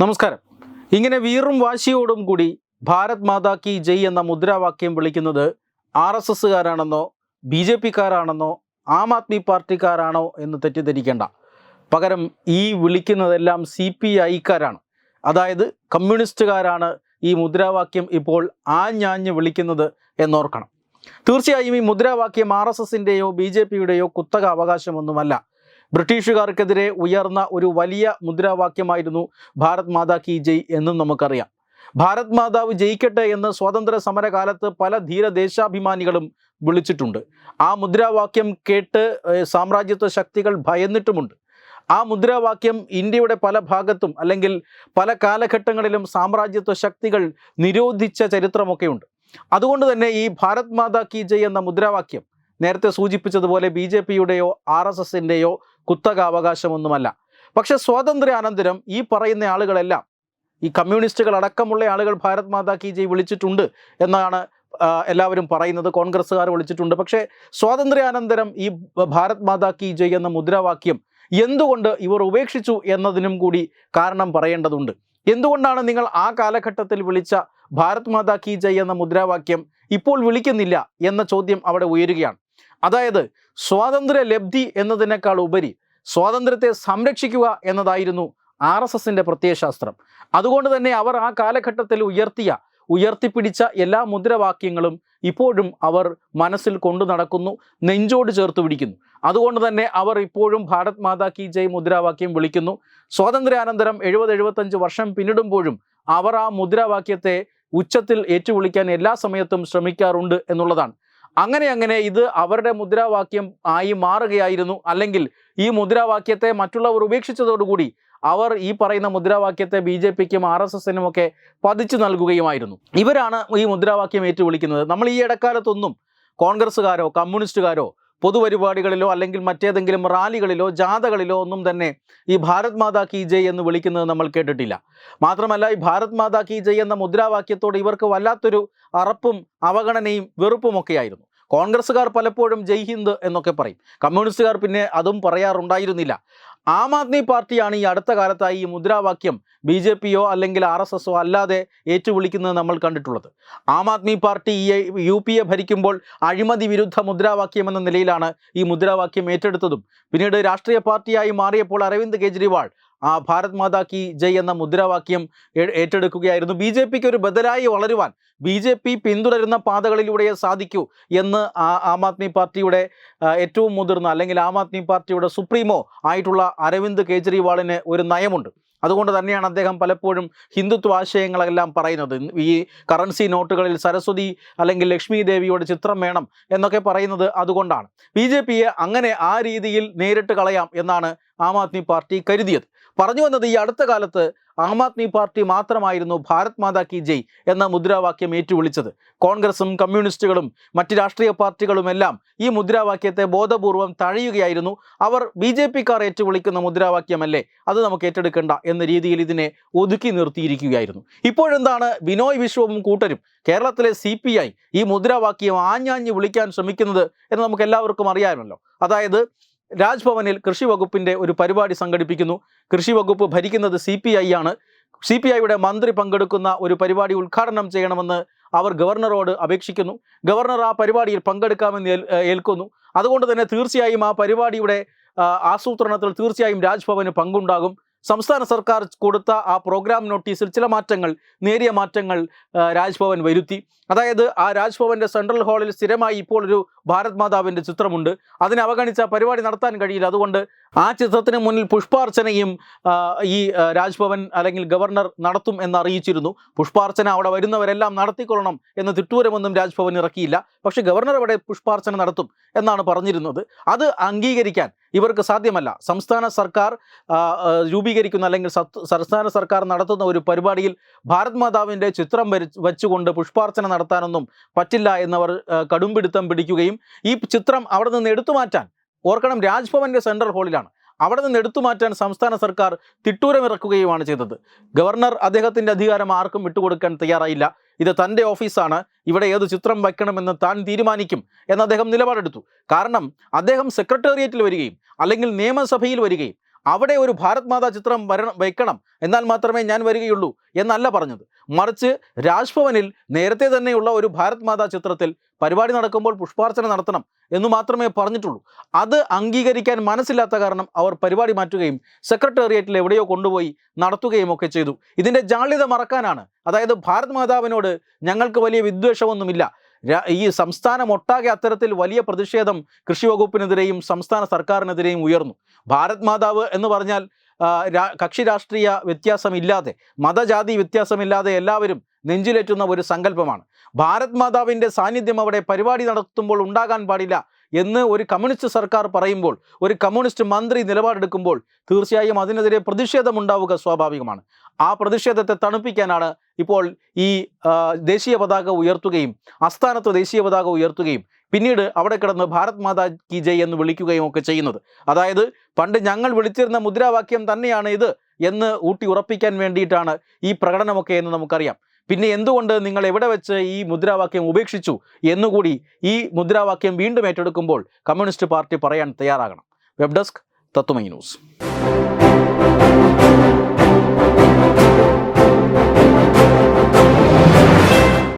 നമസ്കാരം. ഇങ്ങനെ വീറും വാശിയോടും കൂടി ഭാരത് മാതാ കി ജയ് എന്ന മുദ്രാവാക്യം വിളിക്കുന്നത് ആർ എസ് എസ്സുകാരാണെന്നോ ബി ജെ പിക്കാരാണെന്നോ ആം ആദ്മി പാർട്ടിക്കാരാണോ എന്ന് തെറ്റിദ്ധരിക്കേണ്ട. പകരം ഈ വിളിക്കുന്നതെല്ലാം സി പി ഐക്കാരാണ് അതായത് കമ്മ്യൂണിസ്റ്റുകാരാണ് ഈ മുദ്രാവാക്യം ഇപ്പോൾ ആഞ്ഞാഞ്ഞ് വിളിക്കുന്നത് എന്നോർക്കണം. തീർച്ചയായും ഈ മുദ്രാവാക്യം ആർ എസ് എസിന്റെയോ ബി ജെ പിയുടെയോ കുത്തക അവകാശമൊന്നുമല്ല. ബ്രിട്ടീഷുകാർക്കെതിരെ ഉയർന്ന ഒരു വലിയ മുദ്രാവാക്യമായിരുന്നു ഭാരത് മാതാ കി ജയ് എന്നും നമുക്കറിയാം. ഭാരത് മാതാവ് ജയിക്കട്ടെ എന്ന് സ്വാതന്ത്ര്യ സമരകാലത്ത് പല ധീര ദേശാഭിമാനികളും വിളിച്ചിട്ടുണ്ട്. ആ മുദ്രാവാക്യം കേട്ട് സാമ്രാജ്യത്വ ശക്തികൾ ഭയന്നിട്ടുമുണ്ട്. ആ മുദ്രാവാക്യം ഇന്ത്യയുടെ പല ഭാഗത്തും അല്ലെങ്കിൽ പല കാലഘട്ടങ്ങളിലും സാമ്രാജ്യത്വ ശക്തികൾ നിരോധിച്ച ചരിത്രമൊക്കെയുണ്ട്. അതുകൊണ്ട് തന്നെ ഈ ഭാരത് മാതാ കി ജയ് എന്ന മുദ്രാവാക്യം നേരത്തെ സൂചിപ്പിച്ചതുപോലെ ബി ജെ പിയുടെയോ ആർ എസ് എസിന്റെയോ കുത്തക അവകാശമൊന്നുമല്ല പക്ഷെ സ്വാതന്ത്ര്യാനന്തരം ഈ പറയുന്ന ആളുകളെല്ലാം ഈ കമ്മ്യൂണിസ്റ്റുകൾ അടക്കമുള്ള ആളുകൾ ഭാരത് മാതാ കി ജയ് വിളിച്ചിട്ടുണ്ട് എന്നാണ് എല്ലാവരും പറയുന്നത്. കോൺഗ്രസ്സുകാർ വിളിച്ചിട്ടുണ്ട്. പക്ഷേ സ്വാതന്ത്ര്യാനന്തരം ഈ ഭാരത് മാതാ കി ജയ് എന്ന മുദ്രാവാക്യം എന്തുകൊണ്ട് ഇവർ ഉപേക്ഷിച്ചു എന്നതിനും കൂടി കാരണം പറയേണ്ടതുണ്ട്. എന്തുകൊണ്ടാണ് നിങ്ങൾ ആ കാലഘട്ടത്തിൽ വിളിച്ച ഭാരത് മാതാ കി ജയ് എന്ന മുദ്രാവാക്യം ഇപ്പോൾ വിളിക്കുന്നില്ല എന്ന ചോദ്യം അവിടെ ഉയരുകയാണ്. അതായത് സ്വാതന്ത്ര്യ ലബ്ധി എന്നതിനേക്കാൾ ഉപരി സ്വാതന്ത്ര്യത്തെ സംരക്ഷിക്കുക എന്നതായിരുന്നു ആർ എസ് എസിന്റെ പ്രത്യയശാസ്ത്രം. അതുകൊണ്ട് തന്നെ അവർ ആ കാലഘട്ടത്തിൽ ഉയർത്തിയ ഉയർത്തിപ്പിടിച്ച എല്ലാ മുദ്രാവാക്യങ്ങളും ഇപ്പോഴും അവർ മനസ്സിൽ കൊണ്ടു നടക്കുന്നു നെഞ്ചോട് ചേർത്ത് പിടിക്കുന്നു. അതുകൊണ്ട് തന്നെ അവർ ഇപ്പോഴും ഭാരത് മാതാ കി ജയ് മുദ്രാവാക്യം വിളിക്കുന്നു. സ്വാതന്ത്ര്യാനന്തരം എഴുപത് എഴുപത്തഞ്ച് വർഷം പിന്നിടുമ്പോഴും അവർ ആ മുദ്രാവാക്യത്തെ ഉച്ചത്തിൽ ഏറ്റുവിളിക്കാൻ എല്ലാ സമയത്തും ശ്രമിക്കാറുണ്ട് എന്നുള്ളതാണ്. അങ്ങനെ അങ്ങനെ ഇത് അവരുടെ മുദ്രാവാക്യം ആയി മാറുകയായിരുന്നു. അല്ലെങ്കിൽ ഈ മുദ്രാവാക്യത്തെ മറ്റുള്ളവർ ഉപേക്ഷിച്ചതോടുകൂടി അവർ ഈ പറയുന്ന മുദ്രാവാക്യത്തെ ബി ജെ പിക്കും ആർ എസ് എസിനും ഒക്കെ പതിച്ചു നൽകുകയുമായിരുന്നു. ഇവരാണ് ഈ മുദ്രാവാക്യം ഏറ്റുവിളിക്കുന്നത്. നമ്മൾ ഈ ഇടക്കാലത്തൊന്നും കോൺഗ്രസ്സുകാരോ കമ്മ്യൂണിസ്റ്റുകാരോ പൊതുപരിപാടികളിലോ അല്ലെങ്കിൽ മറ്റേതെങ്കിലും റാലികളിലോ ജാഥകളിലോ ഒന്നും തന്നെ ഈ ഭാരത് മാതാ കി ജയ് എന്ന് വിളിക്കുന്നത് നമ്മൾ കേട്ടിട്ടില്ല. മാത്രമല്ല ഈ ഭാരത് മാതാ കി ജയ് എന്ന മുദ്രാവാക്യത്തോട് ഇവർക്ക് വല്ലാത്തൊരു അറപ്പും അവഗണനയും വെറുപ്പുമൊക്കെയായിരുന്നു കോൺഗ്രസ്സുകാർ പലപ്പോഴും ജയ് ഹിന്ദ് എന്നൊക്കെ പറയും. കമ്മ്യൂണിസ്റ്റുകാർ പിന്നെ അതും പറയാറുണ്ടായിരുന്നില്ല. ആം ആദ്മി പാർട്ടിയാണ് ഈ അടുത്ത കാലത്തായി ഈ മുദ്രാവാക്യം ബി ജെ പിയോ അല്ലെങ്കിൽ ആർ എസ് എസോ അല്ലാതെ ഏറ്റുവിളിക്കുന്നത് നമ്മൾ കണ്ടിട്ടുള്ളത്. ആം ആദ്മി പാർട്ടി ഈ യു പി എ ഭരിക്കുമ്പോൾ അഴിമതി വിരുദ്ധ മുദ്രാവാക്യം എന്ന നിലയിലാണ് ഈ മുദ്രാവാക്യം ഏറ്റെടുത്തതും. പിന്നീട് രാഷ്ട്രീയ പാർട്ടിയായി മാറിയപ്പോൾ അരവിന്ദ് കെജ്രിവാൾ ആ ഭാരത് മാതാ കി ജയ് എന്ന മുദ്രാവാക്യം ഏറ്റെടുക്കുകയായിരുന്നു. ബി ജെ പിക്ക് ഒരു ബദലായി വളരുവാൻ ബി ജെ പി പിന്തുടരുന്ന പാതകളിലൂടെ സാധിക്കൂ എന്ന് ആ- ആദ്മി പാർട്ടിയുടെ ഏറ്റവും മുതിർന്ന അല്ലെങ്കിൽ ആം ആദ്മി പാർട്ടിയുടെ സുപ്രീമോ ആയിട്ടുള്ള അരവിന്ദ് കെജ്രിവാളിന് ഒരു നയമുണ്ട്. അതുകൊണ്ട് തന്നെയാണ് അദ്ദേഹം പലപ്പോഴും ഹിന്ദുത്വ ആശയങ്ങളെല്ലാം പറയുന്നത്. ഈ കറൻസി നോട്ടുകളിൽ സരസ്വതി അല്ലെങ്കിൽ ലക്ഷ്മി ദേവിയുടെ ചിത്രം വേണം എന്നൊക്കെ പറയുന്നത് അതുകൊണ്ടാണ്. ബി അങ്ങനെ ആ രീതിയിൽ നേരിട്ട് കളയാം എന്നാണ് ആം ആദ്മി പാർട്ടി കരുതിയത്. പറഞ്ഞു വന്നത് ഈ അടുത്ത കാലത്ത് ആം ആദ്മി പാർട്ടി മാത്രമായിരുന്നു ഭാരത് മാതാ കി ജയ് എന്ന മുദ്രാവാക്യം ഏറ്റുവിളിച്ചത്. കോൺഗ്രസും കമ്മ്യൂണിസ്റ്റുകളും മറ്റ് രാഷ്ട്രീയ പാർട്ടികളുമെല്ലാം ഈ മുദ്രാവാക്യത്തെ ബോധപൂർവം തഴയുകയായിരുന്നു. അവർ ബി ജെ പിക്കാർ ഏറ്റുവിളിക്കുന്ന മുദ്രാവാക്യമല്ലേ? അത് നമുക്ക് ഏറ്റെടുക്കേണ്ട എന്ന രീതിയിൽ ഇതിനെ ഒതുക്കി നിർത്തിയിരിക്കുകയായിരുന്നു. ഇപ്പോഴെന്താണ്? ബിനോയ് വിശ്വവും കൂട്ടരും കേരളത്തിലെ സി ഈ മുദ്രാവാക്യം ആഞ്ഞാഞ്ഞ് വിളിക്കാൻ ശ്രമിക്കുന്നത് എന്ന് നമുക്ക് എല്ലാവർക്കും അറിയാമല്ലോ. അതായത് രാജ്ഭവനിൽ കൃഷി വകുപ്പിന്റെ ഒരു പരിപാടി സംഘടിപ്പിക്കുന്നു. കൃഷി വകുപ്പ് ഭരിക്കുന്നത് സി പി ഐ ആണ്. സി പി ഐയുടെ മന്ത്രി പങ്കെടുക്കുന്ന ഒരു പരിപാടി ഉദ്ഘാടനം ചെയ്യണമെന്ന് അവർ ഗവർണറോട് അപേക്ഷിക്കുന്നു. ഗവർണർ ആ പരിപാടിയിൽ പങ്കെടുക്കാമെന്ന് ഏൽക്കുന്നു. അതുകൊണ്ട് തന്നെ തീർച്ചയായും ആ പരിപാടിയുടെ ആസൂത്രണത്തിൽ തീർച്ചയായും രാജ്ഭവന് പങ്കുണ്ടാകും. സംസ്ഥാന സർക്കാർ കൊടുത്ത ആ പ്രോഗ്രാം നോട്ടീസിൽ ചില മാറ്റങ്ങൾ നേരിയ മാറ്റങ്ങൾ രാജ്ഭവൻ വരുത്തി. അതായത് ആ രാജ്ഭവന്റെ സെൻട്രൽ ഹാളിൽ സ്ഥിരമായി ഇപ്പോൾ ഒരു ഭാരത് മാതാവിന്റെ ചിത്രമുണ്ട്. അതിനെ അവഗണിച്ച പരിപാടി നടത്താൻ കഴിയില്ല. അതുകൊണ്ട് ആ ചിത്രത്തിന് മുന്നിൽ പുഷ്പാർച്ചനയും ഈ രാജ്ഭവൻ അല്ലെങ്കിൽ ഗവർണർ നടത്തും എന്ന് അറിയിച്ചിരുന്നു പുഷ്പാർച്ചന അവിടെ വരുന്നവരെല്ലാം നടത്തിക്കൊള്ളണം എന്ന് തിട്ടൂരമൊന്നും രാജ്ഭവൻ ഇറക്കിയില്ല. പക്ഷേ ഗവർണർ അവിടെ പുഷ്പാർച്ചന നടത്തും എന്നാണ് പറഞ്ഞിരുന്നത്. അത് അംഗീകരിക്കാൻ ഇവർക്ക് സാധ്യമല്ല. സംസ്ഥാന സർക്കാർ രൂപീകരിക്കുന്ന അല്ലെങ്കിൽ സംസ്ഥാന സർക്കാർ നടത്തുന്ന ഒരു പരിപാടിയിൽ ഭാരത് മാതാവിന്റെ ചിത്രം വെച്ചുകൊണ്ട് പുഷ്പാർച്ചന നടത്താനൊന്നും പറ്റില്ല എന്നവർ കടുംപിടുത്തം പിടിക്കുകയും ഈ ചിത്രം അവിടെ നിന്ന് എടുത്തു മാറ്റാൻ ഓർക്കണം രാജ്ഭവന്റെ സെൻട്രൽ ഹാളിലാണ്. അവിടെ നിന്ന് എടുത്തു മാറ്റാൻ സംസ്ഥാന സർക്കാർ തിട്ടൂരമിറക്കുകയുമാണ് ചെയ്തത്. ഗവർണർ അദ്ദേഹത്തിന്റെ അധികാരം ആർക്കും വിട്ടുകൊടുക്കാൻ തയ്യാറായില്ല. ഇത് തന്റെ ഓഫീസാണ്. ഇവിടെ ഏത് ചിത്രം വയ്ക്കണമെന്ന് താൻ തീരുമാനിക്കും എന്ന് അദ്ദേഹം നിലപാടെടുത്തു. കാരണം അദ്ദേഹം സെക്രട്ടേറിയറ്റിൽ വരികയും അല്ലെങ്കിൽ നിയമസഭയിൽ വരികയും അവിടെ ഒരു ഭാരത് മാതാ ചിത്രം വരണം വയ്ക്കണം എന്നാൽ മാത്രമേ ഞാൻ വരികയുള്ളൂ എന്നല്ല പറഞ്ഞത്. മറിച്ച് രാജ്ഭവനിൽ നേരത്തെ തന്നെയുള്ള ഒരു ഭാരത് മാതാ ചിത്രത്തിൽ പരിപാടി നടക്കുമ്പോൾ പുഷ്പാർച്ചന നടത്തണം എന്ന് മാത്രമേ പറഞ്ഞിട്ടുള്ളൂ. അത് അംഗീകരിക്കാൻ മനസ്സില്ലാത്ത കാരണം അവർ പരിപാടി മാറ്റുകയും സെക്രട്ടേറിയറ്റിൽ എവിടെയോ കൊണ്ടുപോയി നടത്തുകയും ഒക്കെ ചെയ്തു. ഇതിന്റെ ജാള്യത മറക്കാനാണ്. അതായത് ഭാരത് മാതാവിനോട് ഞങ്ങൾക്ക് വലിയ വിദ്വേഷമൊന്നുമില്ല. ഈ സംസ്ഥാനം ഒട്ടാകെ അത്തരത്തിൽ വലിയ പ്രതിഷേധം കൃഷി വകുപ്പിനെതിരെയും സംസ്ഥാന സർക്കാരിനെതിരെയും ഉയർന്നു. ഭാരത് മാതാവ് എന്ന് പറഞ്ഞാൽ കക്ഷി രാഷ്ട്രീയ വ്യത്യാസമില്ലാതെ മതജാതി വ്യത്യാസമില്ലാതെ എല്ലാവരും നെഞ്ചിലേറ്റുന്ന ഒരു സങ്കല്പമാണ്. ഭാരത് മാതാവിന്റെ സാന്നിധ്യം അവിടെ പരിപാടി നടത്തുമ്പോൾ ഉണ്ടാകാൻ പാടില്ല എന്ന് ഒരു കമ്മ്യൂണിസ്റ്റ് സർക്കാർ പറയുമ്പോൾ ഒരു കമ്മ്യൂണിസ്റ്റ് മന്ത്രി നിലപാടെടുക്കുമ്പോൾ തീർച്ചയായും അതിനെതിരെ പ്രതിഷേധമുണ്ടാവുക സ്വാഭാവികമാണ്. ആ പ്രതിഷേധത്തെ തണുപ്പിക്കാനാണ് ഇപ്പോൾ ഈ ദേശീയ പതാക ഉയർത്തുകയും അസ്ഥാനത്ത് ദേശീയ പതാക ഉയർത്തുകയും പിന്നീട് അവിടെ കിടന്ന് ഭാരത് മാതാ കി ജയ് എന്ന് വിളിക്കുകയും ഒക്കെ ചെയ്യുന്നത്. അതായത് പണ്ട് ഞങ്ങൾ വിളിച്ചിരുന്ന മുദ്രാവാക്യം തന്നെയാണ് ഇത് എന്ന് ഊട്ടി ഉറപ്പിക്കാൻ വേണ്ടിയിട്ടാണ് ഈ പ്രകടനമൊക്കെ എന്ന് നമുക്കറിയാം. പിന്നെ എന്തുകൊണ്ട് നിങ്ങൾ എവിടെ വെച്ച് ഈ മുദ്രാവാക്യം ഉപേക്ഷിച്ചു എന്നുകൂടി ഈ മുദ്രാവാക്യം വീണ്ടും ഏറ്റെടുക്കുമ്പോൾ കമ്മ്യൂണിസ്റ്റ് പാർട്ടി പറയാൻ തയ്യാറാകണം. Web desk Tatvamayi news.